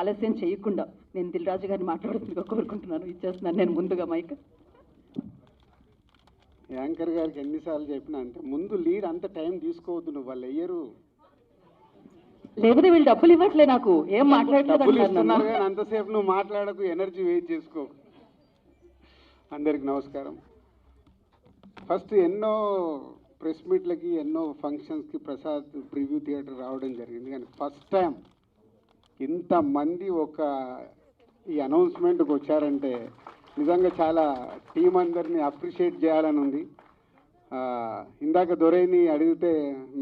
ఆలస్యం చేయకుండా నేను దిల్రాజు గారిని మాట్లాడుతుందిగా కోరుకుంటున్నాను. ఇచ్చేస్తున్నాను నేను ముందుగా మైక్. యాంకర్ గారికి ఎన్నిసార్లు చెప్పినా అంటే ముందు లీడ్ అంత టైం తీసుకోవద్దు నువ్వు వాళ్ళు అయ్యరు లేకపోతే వీళ్ళు డబ్బులు ఇవ్వట్లే నాకు. ఏం మాట్లాడలేదు అంతసేపు నువ్వు మాట్లాడకు ఎనర్జీ వేస్ట్ చేసుకో. అందరికి నమస్కారం. ఫస్ట్ ఎన్నో ప్రెస్ మీట్లకి ఎన్నో ఫంక్షన్స్కి ప్రసాద్ ప్రివ్యూ థియేటర్ రావడం జరిగింది. కానీ ఫస్ట్ టైం ఇంతమంది ఒక ఈ అనౌన్స్మెంట్కి వచ్చారంటే నిజంగా చాలా టీం అందరినీ అప్రిషియేట్ చేయాలని ఉంది. ఇందాక దొరైని అడిగితే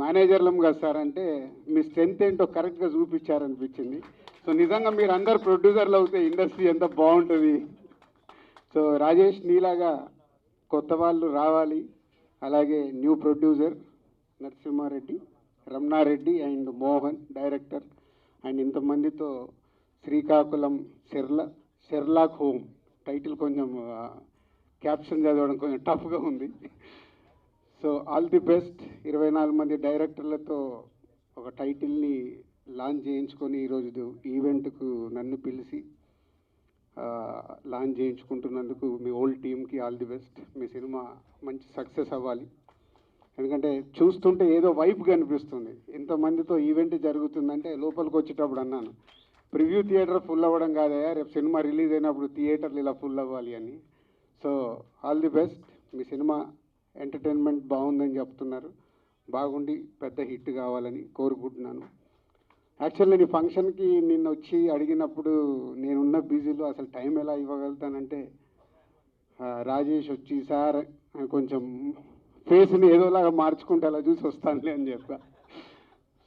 మేనేజర్లం కదా సార్ అంటే మీ స్ట్రెంత్ ఏంటో కరెక్ట్గా చూపించారనిపించింది. సో నిజంగా మీరు అందరు ప్రొడ్యూసర్లు అవుతే ఇండస్ట్రీ ఎంత బాగుంటుంది. సో రాజేష్ నీలాగా కొత్త వాళ్ళు రావాలి. అలాగే new producer Narasimha Reddy Ramana Reddy and Mohan director. And ఇంతమందితో Srikakulam సెర్లా సెర్లాక్ హోమ్. టైటిల్ కొంచెం క్యాప్షన్ చదవడం కొంచెం టఫ్గా ఉంది. So all the best. ఇరవై నాలుగు మంది డైరెక్టర్లతో ఒక టైటిల్ని లాంచ్ చేయించుకొని ఈరోజు ఈవెంట్కు నన్ను పిలిచి లాంచ్ చేయించుకుంటున్నందుకు మీ ఓల్డ్ టీమ్కి ఆల్ ది బెస్ట్. మీ సినిమా మంచి సక్సెస్ అవ్వాలి. ఎందుకంటే చూస్తుంటే ఏదో వైపు కనిపిస్తుంది. ఇంతమందితో ఈవెంట్ జరుగుతుందంటే లోపలికి వచ్చేటప్పుడు అన్నాను ప్రివ్యూ థియేటర్ ఫుల్ అవ్వడం కాదయా రేపు సినిమా రిలీజ్ అయినప్పుడు థియేటర్లు ఇలా ఫుల్ అవ్వాలి అని. So all the best. మీ సినిమా ఎంటర్టైన్మెంట్ బాగుందని చెప్తున్నారు. బాగుండి పెద్ద హిట్ కావాలని కోరుకుంటున్నాను. యాక్చువల్ నేను ఈ ఫంక్షన్కి నిన్న వచ్చి అడిగినప్పుడు నేనున్న బిజీలో అసలు టైం ఎలా ఇవ్వగలుగుతానంటే రాజేష్ వచ్చి సార్ కొంచెం ఫేస్ని ఏదోలాగా మార్చుకుంటే అలా చూసి వస్తానులే అని చెప్పా.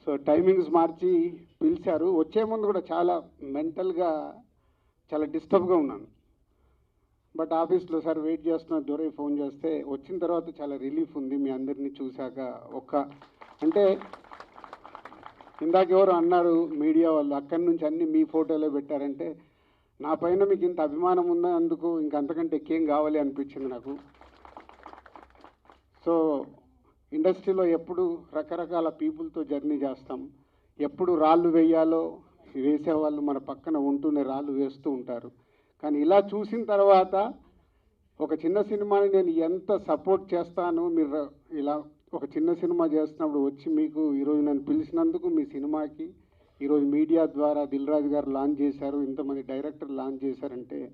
సో టైమింగ్స్ మార్చి పిలిచారు. వచ్చే ముందు కూడా చాలా మెంటల్గా చాలా డిస్టర్బ్గా ఉన్నాను. బట్ ఆఫీస్లో సార్ వెయిట్ చేస్తున్న దూరే ఫోన్ చేస్తే వచ్చిన తర్వాత చాలా రిలీఫ్ ఉంది మీ అందరినీ చూశాక ఒక్క అంటే ఇందాక ఎవరు అన్నారు మీడియా వాళ్ళు అక్కడి నుంచి అన్ని మీ ఫోటోలో పెట్టారంటే నా పైన మీకు ఇంత అభిమానం ఉన్నందుకు ఇంకంతకంటే ఎక్కేం కావాలి అనిపించింది నాకు. సో ఇండస్ట్రీలో ఎప్పుడు రకరకాల పీపుల్తో జర్నీ చేస్తాం. ఎప్పుడు రాళ్ళు వేయాలో వేసేవాళ్ళు మన పక్కన ఉంటూనే రాళ్ళు వేస్తూ ఉంటారు. కానీ ఇలా చూసిన తర్వాత ఒక చిన్న సినిమాని నేను ఎంత సపోర్ట్ చేస్తాను మీరు ఇలా ఒక చిన్న సినిమా చేస్తున్నప్పుడు వచ్చి మీకు ఈరోజు నన్ను పిలిచినందుకు మీ సినిమాకి ఈరోజు మీడియా ద్వారా దిల్ రాజు గారు లాంచ్ చేశారు. ఇంతమంది డైరెక్టర్ లాంచ్ చేశారంటే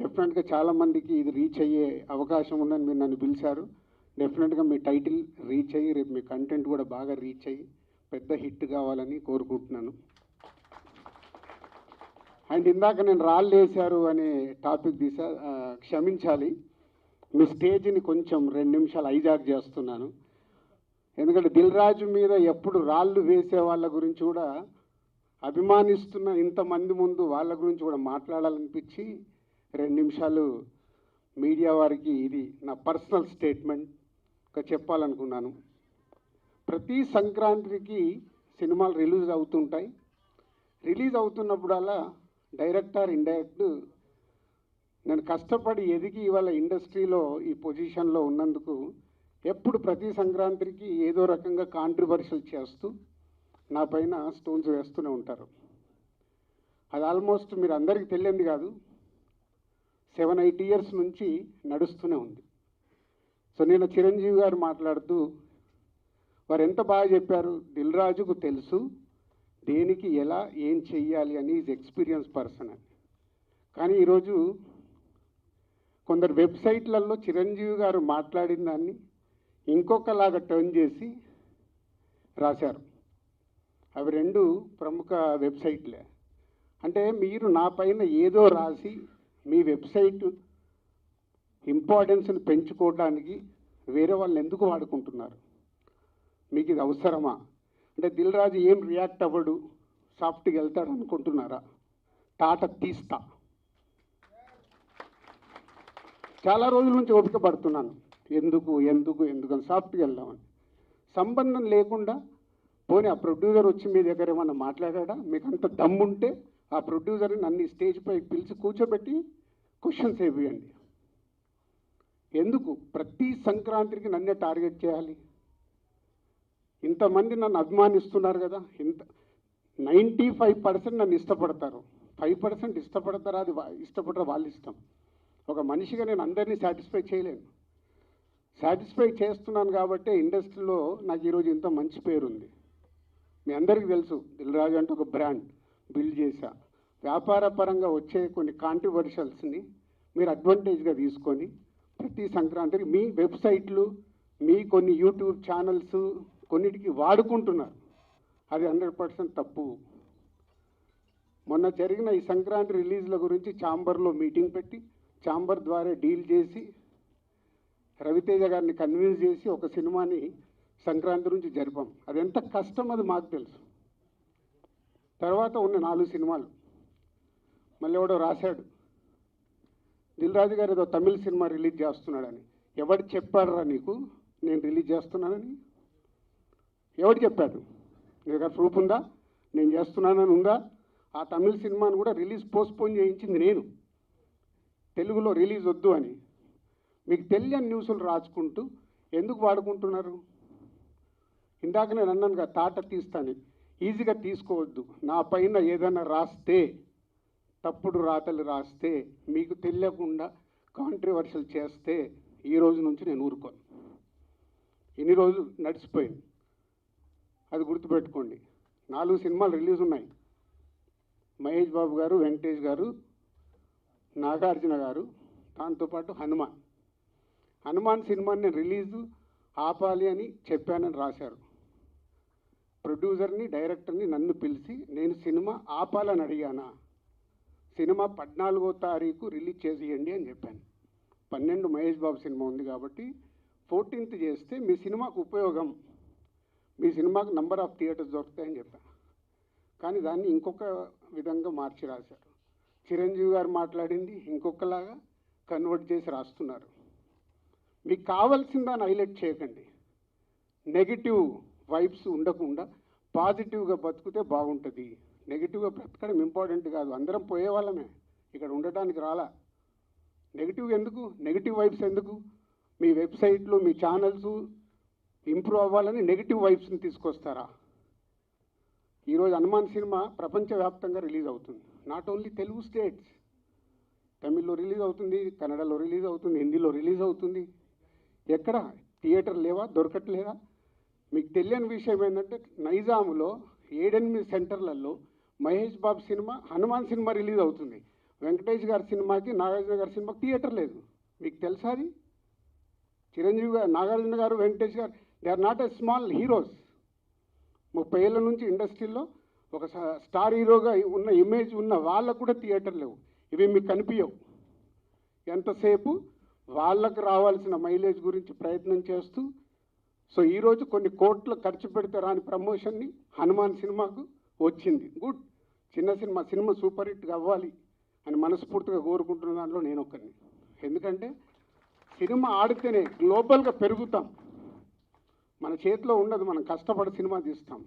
డెఫినెట్గా చాలామందికి ఇది రీచ్ అయ్యే అవకాశం ఉందని మీరు నన్ను పిలిచారు. డెఫినెట్గా మీ టైటిల్ రీచ్ అయ్యి రేపు మీ కంటెంట్ కూడా బాగా రీచ్ అయ్యి పెద్ద హిట్ కావాలని కోరుకుంటున్నాను. అండ్ ఇందాక నేను రాళ్ళు వేశారు అనే టాపిక్ తీసా క్షమించాలి. మీ స్టేజ్ని కొంచెం రెండు నిమిషాలు ఐజాక్ చేస్తున్నాను. ఎందుకంటే దిల్ రాజు మీద ఎప్పుడు రాళ్ళు వేసే వాళ్ళ గురించి కూడా అభిమానిస్తున్న ఇంతమంది ముందు వాళ్ళ గురించి కూడా మాట్లాడాలనిపించి రెండు నిమిషాలు మీడియా వారికి ఇది నా పర్సనల్ స్టేట్మెంట్. చెప్పాలనుకున్నాను. ప్రతి సంక్రాంతికి సినిమాలు రిలీజ్ అవుతుంటాయి. రిలీజ్ అవుతున్నప్పుడల్లా డైరెక్టర్ ఇండైరెక్ట్ నేను కష్టపడి ఎదిగి ఇవాళ ఇండస్ట్రీలో ఈ పొజిషన్లో ఉన్నందుకు ఎప్పుడు ప్రతి సంక్రాంతికి ఏదో రకంగా కాంట్రవర్షియల్ చేస్తూ నా పైన స్టోన్స్ వేస్తూనే ఉంటారు. అది ఆల్మోస్ట్ మీరు అందరికీ తెలియంది కాదు. సెవెన్ ఎయిట్ ఇయర్స్ నుంచి నడుస్తూనే ఉంది. సో నేను చిరంజీవి గారు మాట్లాడుతూ వారు ఎంత బాగా చెప్పారు? దిల్ రాజుకు తెలుసు. దేనికి ఎలా ఏం చెయ్యాలి అని ఈజ్ ఎక్స్పీరియన్స్ పర్సన్ అని కానీ ఈరోజు కొందరు వెబ్సైట్లలో చిరంజీవి గారు మాట్లాడిన దాన్ని ఇంకొకలాగా టర్న్ చేసి రాశారు. అవి రెండు ప్రముఖ వెబ్సైట్లే. అంటే మీరు నా పైన ఏదో రాసి మీ వెబ్సైట్ ఇంపార్టెన్స్ని పెంచుకోవడానికి వేరే వాళ్ళని ఎందుకు వాడుకుంటున్నారు? మీకు ఇది అవసరమా? అంటే దిల్ రాజు ఏం రియాక్ట్ అవ్వడు? సాఫ్ట్గా వెళ్తాడు అనుకుంటున్నారా? తాట తీస్తా. చాలా రోజుల నుంచి ఓపిక పడుతున్నాను. ఎందుకు ఎందుకు ఎందుకు అని సాఫ్ట్గా వెళ్దామని. సంబంధం లేకుండా పోనీ ఆ ప్రొడ్యూసర్ వచ్చి మీ దగ్గర ఏమన్నా మాట్లాడా మీకు అంత దమ్ముంటే ఆ ప్రొడ్యూసర్ని నన్ను స్టేజ్పై స్టేజ్ పై పిలిచి కూర్చోబెట్టి క్వశ్చన్స్ వేయండి ఎందుకు ప్రతి సంక్రాంతికి నన్నే టార్గెట్ చేయాలి? ఇంతమంది నన్ను అభిమానిస్తున్నారు కదా ఇంత నైంటీ ఫైవ్ పర్సెంట్ నన్ను ఇష్టపడతారు. ఫైవ్ పర్సెంట్ ఇష్టపడతారా? అది ఇష్టపడరా వాళ్ళ ఇష్టం. ఒక మనిషిగా నేను అందరినీ సాటిస్ఫై చేయలేను. సాటిస్ఫై చేస్తున్నాను కాబట్టి ఇండస్ట్రీలో నాకు ఈరోజు ఇంత మంచి పేరు ఉంది మీ అందరికీ తెలుసు దిల్రాజు అంటే ఒక బ్రాండ్ బిల్డ్ చేశా. వ్యాపార పరంగా వచ్చే కొన్ని కాంట్రవర్షియల్స్ని మీరు అడ్వాంటేజ్గా తీసుకొని ప్రతి సంక్రాంతికి మీ వెబ్సైట్లు మీ కొన్ని యూట్యూబ్ ఛానల్స్ కొన్నిటికి వాడుకుంటున్నారు. అది హండ్రెడ్ పర్సెంట్ తప్పు. మొన్న జరిగిన ఈ సంక్రాంతి రిలీజ్ల గురించి ఛాంబర్లో మీటింగ్ పెట్టి ఛాంబర్ ద్వారా డీల్ చేసి రవితేజ గారిని కన్విన్స్ చేసి ఒక సినిమాని సంక్రాంతి నుంచి జరిపాం. అది ఎంత కష్టం అది మాకు తెలుసు. తర్వాత ఉన్న నాలుగు సినిమాలు. మళ్ళీ ఎవడో రాశాడు. రాజు గారు ఏదో తమిళ సినిమా రిలీజ్ చేస్తున్నాడని. ఎవడు చెప్పాడురా నీకు? నేను రిలీజ్ చేస్తున్నానని. ఎవడు చెప్పాడు? నీ దగ్గర ప్రూఫ్ ఉందా? నేను చేస్తున్నానని ఉందా? ఆ తమిళ సినిమాను కూడా రిలీజ్ పోస్ట్పోన్ చేయించింది నేను. తెలుగులో రిలీజ్ వద్దు అని. మీకు తెలియని న్యూస్లు రాసుకుంటూ ఎందుకు వాడుకుంటున్నారు? ఇందాక నేను అన్నాను కదా తాట తీస్తాను ఈజీగా తీసుకోవద్దు. నా పైన ఏదైనా రాస్తే తప్పుడు రాతలు రాస్తే మీకు తెలియకుండా కాంట్రవర్షియల్ చేస్తే ఈ రోజు నుంచి నేను ఊరుకోను. ఇన్ని రోజులు నడిచిపోయింది అది గుర్తుపెట్టుకోండి. నాలుగు సినిమాలు రిలీజ్ ఉన్నాయి. మహేష్ బాబు గారు వెంకటేష్ గారు నాగార్జున గారు దాంతోపాటు హనుమాన్. హనుమాన్ సినిమాని నేను రిలీజు ఆపాలి అని చెప్పానని రాశారు. ప్రొడ్యూసర్ని డైరెక్టర్ని నన్ను పిలిచి నేను సినిమా ఆపాలని అడిగానా? సినిమా పద్నాలుగో తారీఖు రిలీజ్ చేసేయండి అని చెప్పాను. పన్నెండు మహేష్ బాబు సినిమా ఉంది కాబట్టి ఫోర్టీన్త్ చేస్తే మీ సినిమాకు ఉపయోగం. మీ సినిమాకు నంబర్ ఆఫ్ థియేటర్స్ దొరుకుతాయని చెప్పాను కానీ దాన్ని ఇంకొక విధంగా మార్చి రాశారు. చిరంజీవి గారు మాట్లాడింది ఇంకొకలాగా కన్వర్ట్ చేసి రాస్తున్నారు. మీకు కావాల్సిన దాన్ని హైలైట్ చేయకండి. నెగిటివ్ వైబ్స్ ఉండకుండా పాజిటివ్గా బతికితే బాగుంటుంది. నెగిటివ్గా బ్రతకడం ఇంపార్టెంట్ కాదు. అందరం పోయే వాళ్ళమే ఇక్కడ ఉండటానికి రాలా. నెగిటివ్ ఎందుకు? నెగిటివ్ వైబ్స్ ఎందుకు? మీ వెబ్సైట్లు మీ ఛానల్స్ ఇంప్రూవ్ అవ్వాలని నెగిటివ్ వైబ్స్ని తీసుకొస్తారా? ఈరోజు హనుమాన్ సినిమా ప్రపంచవ్యాప్తంగా రిలీజ్ అవుతుంది. నాట్ ఓన్లీ తెలుగు స్టేట్స్ తమిళ్ళో రిలీజ్ అవుతుంది కన్నడలో రిలీజ్ అవుతుంది హిందీలో రిలీజ్ అవుతుంది. ఎక్కడ? థియేటర్ లేవా? దొరకట్లేదా? మీకు తెలియని విషయం ఏంటంటే నైజాములో ఏడెనిమిది సెంటర్లలో మహేష్ బాబు సినిమా హనుమాన్ సినిమా రిలీజ్ అవుతుంది. వెంకటేష్ గారి సినిమాకి నాగార్జున గారి సినిమాకి థియేటర్ లేదు. మీకు తెలుసా అది? చిరంజీవి గారు Nagarjuna garu Venkatesh garu they are not a small heroes. ముప్పై ఏళ్ళ నుంచి ఇండస్ట్రీలో ఒక స్టార్ హీరోగా ఉన్న ఇమేజ్ ఉన్న వాళ్ళకు కూడా థియేటర్ లేవు. ఇవి మీకు కనిపించవు ఎంతసేపు వాళ్ళకు రావాల్సిన మైలేజ్ గురించి ప్రయత్నం చేస్తూ సో ఈరోజు కొన్ని కోట్లు ఖర్చు పెడితే రాని ప్రమోషన్ని హనుమాన్ సినిమాకు వచ్చింది. గుడ్. చిన్న సినిమా సినిమా సూపర్ హిట్గా అవ్వాలి అని మనస్ఫూర్తిగా కోరుకుంటున్న దాంట్లో నేను ఒకరిని ఎందుకంటే సినిమా ఆడితేనే గ్లోబల్గా పెరుగుతాం. మన చేతిలో ఉండదు మనం కష్టపడి సినిమా తీస్తాం.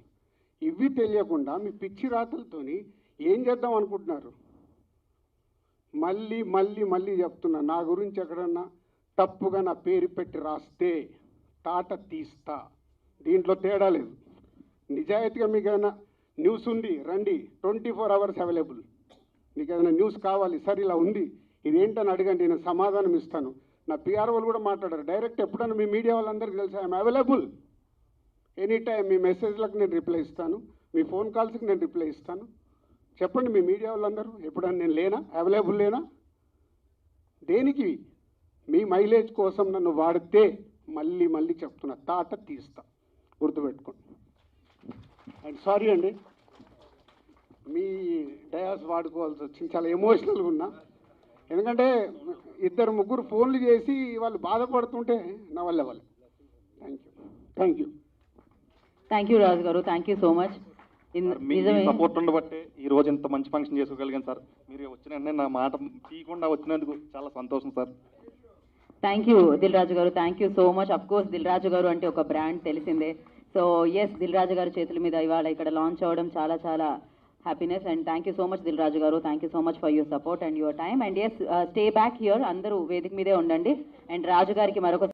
ఇవి తెలియకుండా మీ పిచ్చి రాతలతోని ఏం చేద్దాం అనుకుంటున్నారు? మళ్ళీ మళ్ళీ మళ్ళీ చెప్తున్నా నా గురించి ఎక్కడన్నా తప్పుగా నా పేరు పెట్టి రాస్తే తాట తీస్తా. దీంట్లో తేడా లేదు. నిజాయితీగా మీకు ఏదైనా న్యూస్ ఉంది రండి. Twenty four hours available. మీకు ఏదైనా న్యూస్ కావాలి సార్ ఇలా ఉంది ఇదేంటని అడగండి నేను సమాధానం ఇస్తాను. నా పిఆర్ వాళ్ళు కూడా మాట్లాడారు. డైరెక్ట్ ఎప్పుడైనా మీ మీడియా వాళ్ళందరికీ తెలుసు ఐఎమ్ అవైలబుల్. ఎనీ టైం మీ మెసేజ్లకు నేను రిప్లై ఇస్తాను మీ ఫోన్ కాల్స్కి నేను రిప్లై ఇస్తాను. చెప్పండి మీ మీడియా వాళ్ళందరూ ఎప్పుడన్నా నేను లేనా? అవైలబుల్ లేనా? దేనికి? మీ మైలేజ్ కోసం నన్ను వాడితే మళ్ళీ మళ్ళీ చెప్తున్నా తాట తీస్తా గుర్తుపెట్టుకోండి. అండ్ సారీ అండి మీ డయాస్ వాడుకోవాల్సి వచ్చింది. చాలా ఎమోషనల్గా ఉన్నా. ఎందుకంటే ఇద్దరు ముగ్గురు ఫోన్లు చేసి వాళ్ళు బాధపడుతుంటే నా వల్ల వాళ్ళ thank you thank you thank you Raju garu. Thank you so much support ఉండబట్టే ఈ రోజు ఇంత మంచి ఫంక్షన్ చేసుకోగలిగాను సార్ మీరు వచ్చిన నా మాట తీయకుండా వచ్చినందుకు చాలా సంతోషం sir thank you Dil Raju garu. Thank you so much of course Dil Raju garu అంటే ఒక బ్రాండ్ తెలిసిందే. సో ఎస్ దిల్ రాజు గారు చేతుల మీద ఇవాళ ఇక్కడ లాంచ్ అవ్వడం చాలా చాలా happiness and thank you so much Dil Raju garu thank you so much for your support and your time and yes stay back here అందరూ వేదిక మీదే ఉండండి. అండ్ రాజు గారికి మరొక